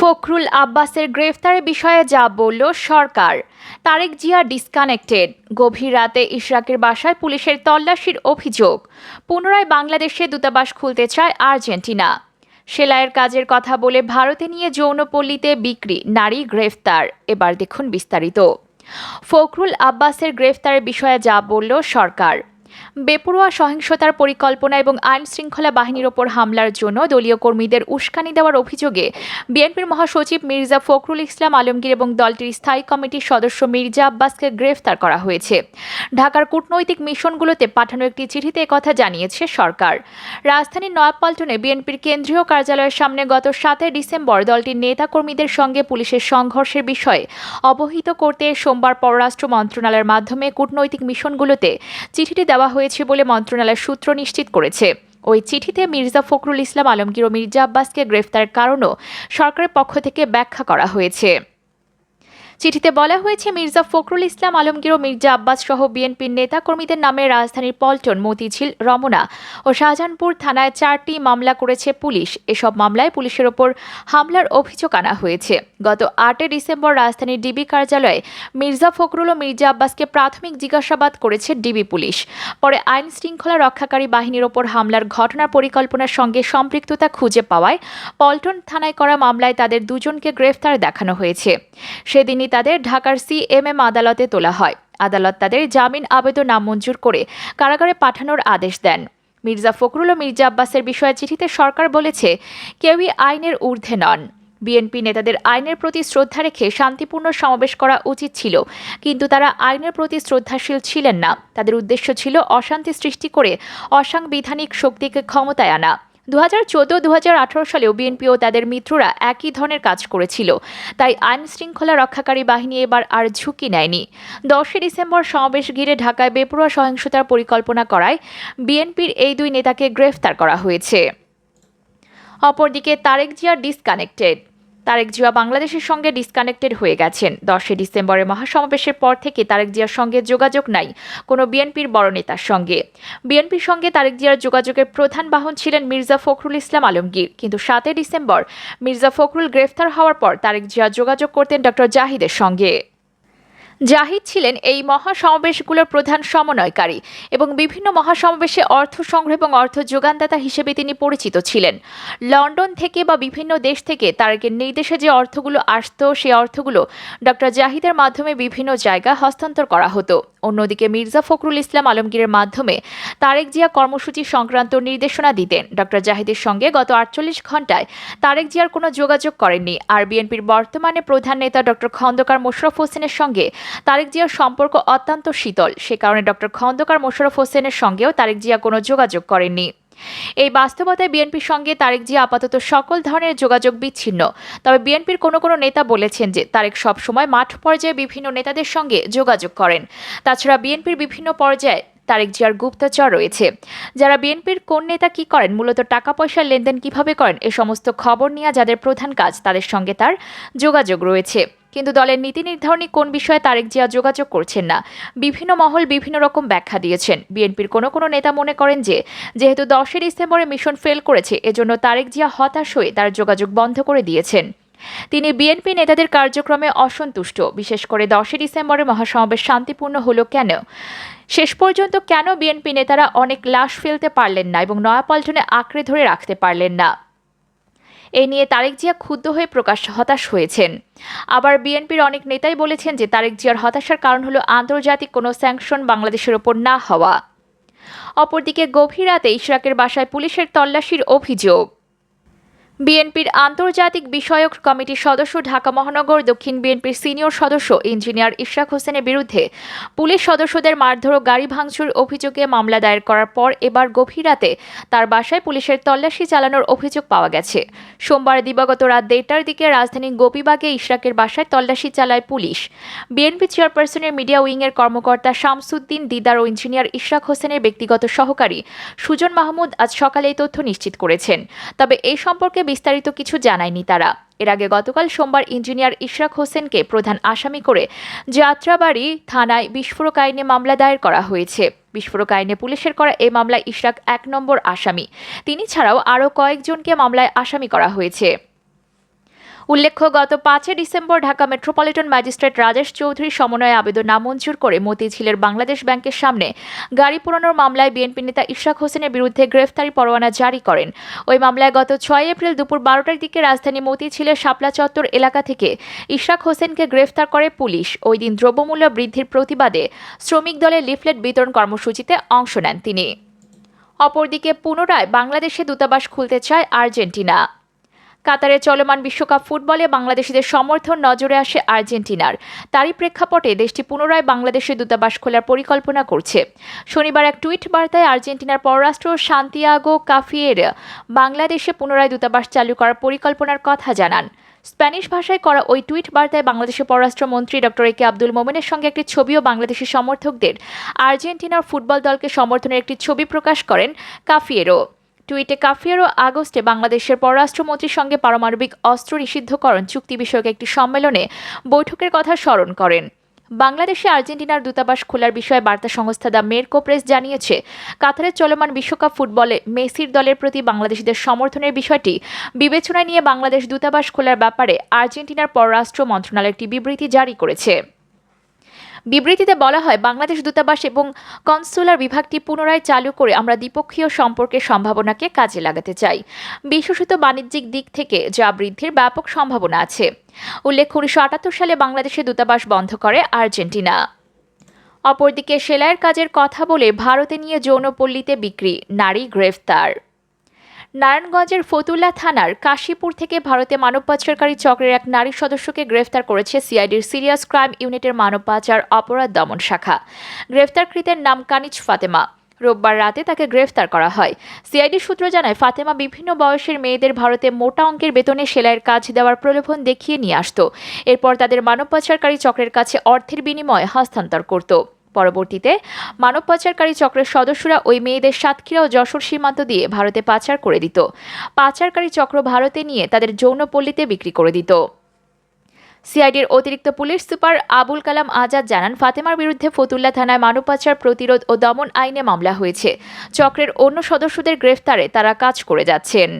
ফখরুল আব্বাসের গ্রেফতারের বিষয়ে যা বলল সরকার। তারেক জিয়া ডিসকানেক্টেড গভীর রাতে ইশরাকের বাসায় পুলিশের তল্লাশির অভিযোগ। পুনরায় বাংলাদেশে দূতাবাস খুলতে চায় আর্জেন্টিনা। সেলাইয়ের কাজের কথা বলে ভারতে নিয়ে যৌনপল্লীতে বিক্রি, নারী গ্রেফতার। এবার দেখুন বিস্তারিত। ফখরুল আব্বাসের গ্রেফতারের বিষয়ে যা বলল সরকার। বেপরোয়া সহিংসতার পরিকল্পনা এবং আইন শৃঙ্খলা বাহিনীর ওপর হামলার জন্য দলীয় কর্মীদের উস্কানি দেওয়ার অভিযোগে বিএনপির মহাসচিব মির্জা ফখরুল ইসলাম আলমগীর এবং দলটির স্থায়ী কমিটির সদস্য মির্জা আব্বাসকে গ্রেফতার করা হয়েছে। ঢাকার কূটনৈতিক মিশনগুলোতে পাঠানো একটি চিঠিতে কথা জানিয়েছে সরকার। রাজধানীর নয়াপল্টনে বিএনপির কেন্দ্রীয় কার্যালয়ের সামনে গত সাতই ডিসেম্বর দলটির নেতাকর্মীদের সঙ্গে পুলিশের সংঘর্ষের বিষয়ে অবহিত করতে সোমবার পররাষ্ট্র মন্ত্রণালয়ের মাধ্যমে কূটনৈতিক মিশনগুলোতে চিঠিটি দেওয়া হয়েছে বলে মন্ত্রণালয় সূত্র নিশ্চিত করেছে। ওই চিঠিতে মির্জা ফখরুল ইসলাম আলমগীর ও মির্জা আব্বাসকে গ্রেফতারের কারণও সরকারের পক্ষ থেকে ব্যাখ্যা করা হয়েছে। চিঠিতে বলা হয়েছে, মির্জা ফখরুল ইসলাম, আলমগীর ও মির্জা আব্বাস সহ বিএনপির নেতাকর্মীদের নামে রাজধানীর পল্টন, মতিঝিল, রমনা ও শাহজাহানপুর থানায় চারটি মামলা করেছে পুলিশ। এসব মামলায় পুলিশের ওপর হামলার অভিযোগ আনা হয়েছে। গত আটই ডিসেম্বর রাজধানীর ডিবি কার্যালয়ে মির্জা ফখরুল ও মির্জা আব্বাসকে প্রাথমিক জিজ্ঞাসাবাদ করেছে ডিবি পুলিশ। পরে আইন শৃঙ্খলা রক্ষাকারী বাহিনীর ওপর হামলার ঘটনার পরিকল্পনার সঙ্গে সম্পৃক্ততা খুঁজে পাওয়ায় পল্টন থানায় করা মামলায় তাদের দুজনকে গ্রেফতার দেখানো হয়েছে। সেদিনই তাদের ঢাকার সিএমএম আদালতে তোলা হয়। আদালত তাদের জামিন আবেদন নামঞ্জুর করে কারাগারে পাঠানোর আদেশ দেন। মির্জা ফখরুল ও মির্জা আব্বাসের বিষয়ে চিঠিতে সরকার বলেছে, কেউই আইনের ঊর্ধ্বে নন। বিএনপি নেতাদের আইনের প্রতি শ্রদ্ধা রেখে শান্তিপূর্ণ সমাবেশ করা উচিত ছিল, কিন্তু তারা আইনের প্রতি শ্রদ্ধাশীল ছিলেন না। তাদের উদ্দেশ্য ছিল অশান্তি সৃষ্টি করে অসাংবিধানিক শক্তিকে ক্ষমতায় আনা। দু হাজার চোদ্দ দু আঠারো সালেও বিএনপি ও তাদের মিত্ররা একই ধরনের কাজ করেছিল। তাই আইন শৃঙ্খলা রক্ষাকারী বাহিনী এবার আর ঝুঁকি নেয়নি। দশই ডিসেম্বর সমাবেশ ঘিরে ঢাকায় বেপরোয়া সহিংসতার পরিকল্পনা করায় বিএনপির এই দুই নেতাকে গ্রেফতার করা হয়েছে। অপরদিকে তারেক জিয়া ডিসকানেক্টেড তারেক জিয়া বাংলাদেশের সঙ্গে ডিসকানেক্টেড হয়ে গেছেন। দশই ডিসেম্বরের মহাসমাবেশের পর থেকে তারেক জিয়ার সঙ্গে যোগাযোগ নাই কোনো বিএনপির বড় নেতার সঙ্গে। বিএনপির সঙ্গে তারেক জিয়ার যোগাযোগের প্রধান বাহন ছিলেন মির্জা ফখরুল ইসলাম আলমগীর। কিন্তু সাতই ডিসেম্বর মির্জা ফখরুল গ্রেফতার হওয়ার পর তারেক জিয়া যোগাযোগ করতেন ডক্টর জাহিদের সঙ্গে। জাহিদ ছিলেন এই মহাসমাবেশগুলোর প্রধান সমন্বয়কারী এবং বিভিন্ন মহাসমাবেশে অর্থ সংগ্রহ এবং অর্থ যোগানদাতা হিসেবে তিনি পরিচিত ছিলেন। লন্ডন থেকে বা বিভিন্ন দেশ থেকে তারেকের নির্দেশে যে অর্থগুলো আসতো, সেই অর্থগুলো ডক্টর জাহিদের মাধ্যমে বিভিন্ন জায়গা হস্তান্তর করা হতো। অন্যদিকে মির্জা ফখরুল ইসলাম আলমগীরের মাধ্যমে তারেক জিয়া কর্মসূচি সংক্রান্ত নির্দেশনা দিতেন। ডক্টর জাহিদের সঙ্গে গত আটচল্লিশ ঘন্টায় তারেক জিয়ার কোনো যোগাযোগ করেননি। আর বিএনপির বর্তমানে প্রধান নেতা ডক্টর খন্দকার মোশরফ হোসেনের সঙ্গে তারেক জিয়ার সম্পর্ক অত্যন্ত শীতল। সে কারণে ডক্টর খন্দকার মোশারফ হোসেনের সঙ্গেও তারেক জিয়া কোনো যোগাযোগ করেননি। এই বাস্তবতায় বিএনপির সঙ্গে তারেক জিয়া আপাতত সকল ধরনের যোগাযোগ বিচ্ছিন্ন। তবে বিএনপির কোনো কোনো নেতা বলেছেন যে, তারেক সবসময় মাঠ পর্যায়ে বিভিন্ন নেতাদের সঙ্গে যোগাযোগ করেন। তাছাড়া বিএনপির বিভিন্ন পর্যায়ে তারেক জিয়ার গুপ্তচর রয়েছে। যারা বিএনপির কোন নেতা কি করেন, মূলত টাকা পয়সার লেনদেন কীভাবে করেন, এ সমস্ত খবর নিয়ে যাদের প্রধান কাজ, তাদের সঙ্গে তার যোগাযোগ রয়েছে। কিন্তু দলের নীতি নির্ধারণী কোন বিষয়ে তারেক জিয়া যোগাযোগ করছেন না, বিভিন্ন মহল বিভিন্ন রকম ব্যাখ্যা দিয়েছেন। বিএনপির কোনো কোনো নেতা মনে করেন যে, যেহেতু দশই ডিসেম্বরে মিশন ফেল করেছে, এজন্য তারেক জিয়া হতাশ হয়ে তার যোগাযোগ বন্ধ করে দিয়েছেন। তিনি বিএনপি নেতাদের কার্যক্রমে অসন্তুষ্ট, বিশেষ করে দশই ডিসেম্বরে মহাসমাবেশ শান্তিপূর্ণ হলো কেন? শেষ পর্যন্ত কেন বিএনপি নেতারা অনেক লাশ ফেলতে পারলেন না এবং নয়াপল্টনে আঁকড়ে ধরে রাখতে পারলেন না? এ নিয়ে তারেক জিয়া ক্ষুব্ধ হয়ে প্রকাশ হতাশ হয়েছেন। আবার বিএনপির অনেক নেতাই বলেছেন যে তারেক জিয়ার হতাশার কারণ হলো আন্তর্জাতিক কোনো স্যাংশন বাংলাদেশের ওপর না হওয়া। অপরদিকে গভীর রাতে ইশরাকের বাসায় পুলিশের তল্লাশির অভিযোগ। বিএনপির আন্তর্জাতিক বিষয়ক কমিটির সদস্য ঢাকা মহানগর, দক্ষিণ বিএনপির সিনিয়র সদস্য ইঞ্জিনিয়ার ইশরাক হোসেনের বিরুদ্ধে পুলিশ সদস্যদের মারধর ও গাড়ি ভাঙচুর অভিযোগে মামলা দায়ের করার পর এবার গভীর রাতে তার বাসায় পুলিশের তল্লাশি চালানোর অভিযোগ পাওয়া গেছে। সোমবার দিবাগত রাত দেড়টার দিকে রাজধানীর গোপীবাগে ইশরাকের বাসায় তল্লাশি চালায় পুলিশ। বিএনপি চেয়ারপারসনের মিডিয়া উইংয়ের কর্মকর্তা শামসুদ্দিন দিদার ও ইঞ্জিনিয়ার ইশরাক হোসেনের ব্যক্তিগত সহকারী সুজন মাহমুদ আজ সকালে এই তথ্য নিশ্চিত করেছেন। তবে এই সম্পর্কে বিস্তারিত কিছু জানায়নি তারা। এর আগে গতকাল সোমবার ইঞ্জিনিয়ার ইশরাক হোসেনকে প্রধান আসামি করে যাত্রাবাড়ি থানায় বিস্ফোরক আইনে মামলা দায়ের করা হয়েছে। বিস্ফোরক আইনে পুলিশের করা এই মামলায় ইশরাক এক নম্বর আসামি। তিনি ছাড়াও আরও কয়েকজনকে মামলায় আসামি করা হয়েছে। উল্লেখ্য, গত পাঁচই December Dhaka metropolitan magistrate Rajesh Chowdhury সমন্বয়ে আবেদন নামঞ্জুর করে মতিঝিলের বাংলাদেশ ব্যাংকের সামনে গাড়ি পোড়ানোর মামলায় বিএনপি নেতা ইশরাক হোসেনের বিরুদ্ধে গ্রেফতারি পরোয়ানা জারি করেন। ওই মামলায় গত ছয় এপ্রিল দুপুর বারোটার দিকে রাজধানী মতিঝিলের শাপলা চত্বর এলাকা থেকে ইশরাক হোসেনকে গ্রেফতার করে পুলিশ। ওই দিন দ্রব্যমূল্য বৃদ্ধির প্রতিবাদে শ্রমিক দলের লিফলেট বিতরণ কর্মসূচিতে অংশ নেন তিনি। অপরদিকে পুনরায় বাংলাদেশে দূতাবাস খুলতে চায় আর্জেন্টিনা। কাতারে চলমান বিশ্বকাপ ফুটবলে বাংলাদেশিদের সমর্থন নজরে আসে আর্জেন্টিনার। তারই প্রেক্ষাপটে দেশটি পুনরায় বাংলাদেশে দূতাবাস খোলার পরিকল্পনা করছে। শনিবার এক টুইট বার্তায় আর্জেন্টিনার পররাষ্ট্র সান্তিয়াগো কাফিয়ের বাংলাদেশে পুনরায় দূতাবাস চালু করার পরিকল্পনার কথা জানান। স্প্যানিশ ভাষায় করা ওই টুইট বার্তায় বাংলাদেশের পররাষ্ট্রমন্ত্রী ডক্টর এ কে আব্দুল মোমেনের সঙ্গে একটি ছবিও বাংলাদেশি সমর্থকদের আর্জেন্টিনার ফুটবল দলকে সমর্থনের একটি ছবি প্রকাশ করেন কাফিয়েরো টুইটে কাফিয়ারও আগস্টে বাংলাদেশের পররাষ্ট্রমন্ত্রীর সঙ্গে পারমাণবিক অস্ত্র নিষিদ্ধকরণ চুক্তি বিষয়ক একটি সম্মেলনে বৈঠকের কথা স্মরণ করেন। বাংলাদেশে আর্জেন্টিনার দূতাবাস খোলার বিষয়ে বার্তা সংস্থা দ্য মেরকো প্রেস জানিয়েছে, কাতারের চলমান বিশ্বকাপ ফুটবলে মেসির দলের প্রতি বাংলাদেশিদের সমর্থনের বিষয়টি বিবেচনায় নিয়ে বাংলাদেশ দূতাবাস খোলার ব্যাপারে আর্জেন্টিনার পররাষ্ট্র মন্ত্রণালয় একটি বিবৃতি জারি করেছে। বিবৃতিতে বলা হয়, বাংলাদেশ দূতাবাস এবং কনসুলার বিভাগটি পুনরায় চালু করে আমরা দ্বিপক্ষীয় সম্পর্কের সম্ভাবনাকে কাজে লাগাতে চাই। বিশেষত বাণিজ্যিক দিক থেকে যা বৃদ্ধির ব্যাপক সম্ভাবনা আছে। উল্লেখ উনিশশো আটাত্তর সালে বাংলাদেশে দূতাবাস বন্ধ করে আর্জেন্টিনা। অপরদিকে, সেলাইয়ের কাজের কথা বলে ভারতে নিয়ে যৌনপল্লীতে বিক্রি, নারী গ্রেফতার। নারায়ণগঞ্জের ফতুল্লা থানার কাশীপুর থেকে ভারতে মানব পাচারকারী চক্রের এক নারী সদস্যকে গ্রেফতার করেছে সিআইডির সিরিয়াস ক্রাইম ইউনিটের মানব পাচার অপরাধ দমন শাখা। গ্রেফতারকৃতের নাম কানিজ ফাতেমা। রোববার রাতে তাকে গ্রেফতার করা হয়। সিআইডি সূত্র জানায়, ফাতেমা বিভিন্ন বয়সের মেয়েদের ভারতে মোটা অঙ্কের বেতনে সেলাইয়ের কাজ দেওয়ার প্রলোভন দেখিয়ে নিয়ে আসতো। এরপর তাদের মানব পাচারকারী চক্রের কাছে অর্থের বিনিময়ে হস্তান্তর করত। পরবর্তীতে। মানব পাচারকারী চক্রের সদস্যরা ওই মেয়েদের সাতক্ষীরা ও যশোর সীমান্ত দিয়ে ভারতে পাচার করে দিত। পাচারকারী চক্র ভারতে নিয়ে তাদের যৌনপল্লীতে বিক্রি করে দিত। সিআইডির অতিরিক্ত পুলিশ সুপার আবুল কালাম আজাদ জানান, ফাতেমার বিরুদ্ধে ফতুল্লা থানায় মানব পাচার প্রতিরোধ ও দমন আইনে মামলা হয়েছে। চক্রের অন্য সদস্যদের গ্রেফতারে তারা কাজ করে যাচ্ছেন।